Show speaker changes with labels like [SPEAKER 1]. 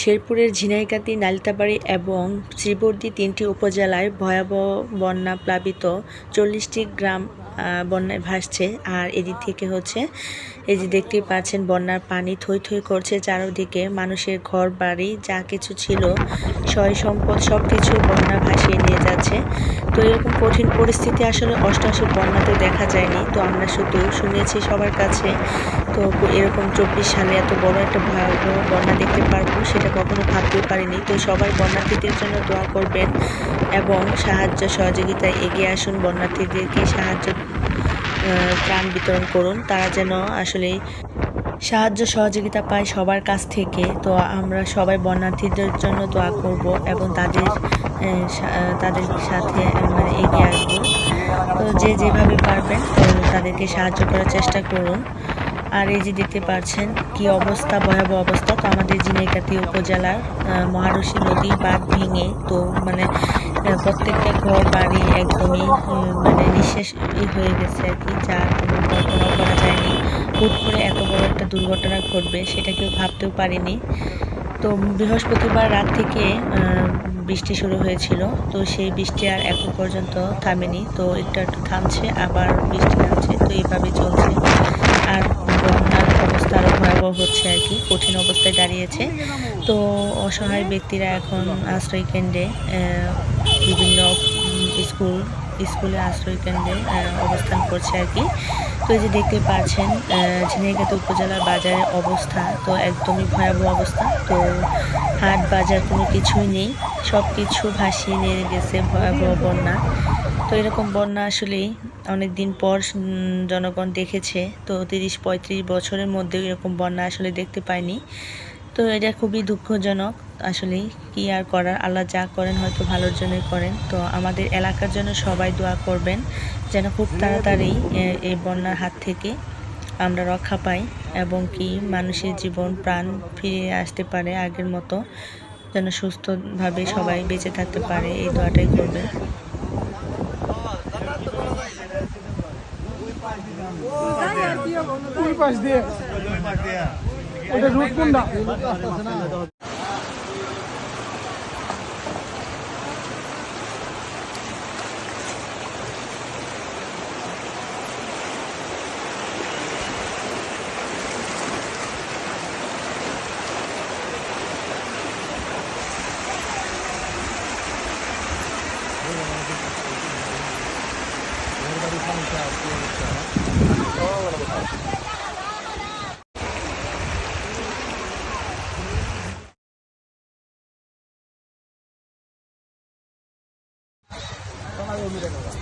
[SPEAKER 1] শেরপুরের ঝিনাইগাতি, নালিতাবাড়ি এবং শ্রীবর্দী তিনটি উপজেলায় ভয়াবহ বন্যা প্লাবিত চল্লিশটি গ্রাম বন্যায় ভাসছে। আর এদিক থেকে হচ্ছে, এই যে দেখতেই পাচ্ছেন, বন্যার পানি থই থই করছে চারোদিকে। মানুষের ঘর, বাড়ি, যা কিছু ছিল, সয় সম্পদ সব কিছু বন্যা ভাসিয়ে নিয়ে যাচ্ছে। তো এরকম কঠিন পরিস্থিতি আসলে অষ্টআশি বন্যাতে দেখা যায়নি। তো আমরা শুধু শুনেছি সবার কাছে তো এরকম চব্বিশ সালে এত বড় একটা ভয়াবহ বন্যা দেখতে পারব, সেটা কখনো ভাবতেও পারিনি। তো সবাই বন্যার্থীদের জন্য দোয়া করবেন এবং সাহায্য সহযোগিতায় এগিয়ে আসুন, বন্যার্থীদেরকে সাহায্য ত্রাণ বিতরণ করুন। তারা যেন আসলে সাহায্য সহযোগিতা পায় সবার কাছ থেকে। তো আমরা সবাই বন্যার্থীদের জন্য দোয়া করব এবং তাদের তাদের সাথে মানে এগিয়ে আসব। তো যে যেভাবে পারবেন, তো তাদেরকে সাহায্য করার চেষ্টা করুন। আর এই যে দেখতে পাচ্ছেন কি অবস্থা ভয়াবহ অবস্থা। তো আমাদের জিনাইকাতি উপজেলার আহ, মহারশী নদী বাঁধ ভেঙে তো মানে প্রত্যেকটা ঘর বাড়ি একদমই মানে নিঃশেষ হয়ে গেছে আর কি যা কোনো কল্পনাও করা যায়নি। হুট করে এত বড় একটা দুর্ঘটনা ঘটবে সেটা কেউ ভাবতেও পারিনি। তো বৃহস্পতিবার রাত থেকে বৃষ্টি শুরু হয়েছিল তো সেই বৃষ্টি আর এখন পর্যন্ত থামেনি। তো একটু একটু থামছে আবার বৃষ্টি নামছে তো এইভাবে চলছে আর বন্যার অবস্থা আরও হচ্ছে আর কি, কঠিন অবস্থায় দাঁড়িয়েছে। তো অসহায় ব্যক্তিরা এখন আশ্রয় কেন্দ্রে বিভিন্ন স্কুল, স্কুলে আশ্রয় কেন্দ্রে অবস্থান করছে আর কি। তো যে দেখতে পাচ্ছেন ঝিনাইগাতি উপজেলার বাজারের অবস্থা তো একদমই ভয়াবহ অবস্থা। তো হাট, বাজার কোনো কিছুই নেই সব কিছু ভাসিয়ে নিয়ে গেছে ভয়াবহ বন্যা। তো এরকম বন্যা আসলেই অনেক দিন পর জনগণ দেখেছে, তো তিরিশ পঁয়ত্রিশ বছরের মধ্যে এরকম বন্যা আসলে দেখতে পায়নি তো এটা খুবই দুঃখজনক আসলে, কি আর করার? আল্লাহ যা করেন হয়তো ভালোর জন্যই করেন। তো আমাদের এলাকার জন্য সবাই দোয়া করবেন, যেন খুব তাড়াতাড়ি এই বন্যার হাত থেকে আমরা রক্ষা পাই এবং কি মানুষের জীবন, প্রাণ ফিরে আসতে পারে আগের মতো, যেন সুস্থভাবে সবাই বেঁচে থাকতে পারে। এই দোয়াটাই করবেন।
[SPEAKER 2] ওই পাশ দিয়ে। ওটা রুট কোনটা
[SPEAKER 3] আরে বড় বড়
[SPEAKER 4] আমরা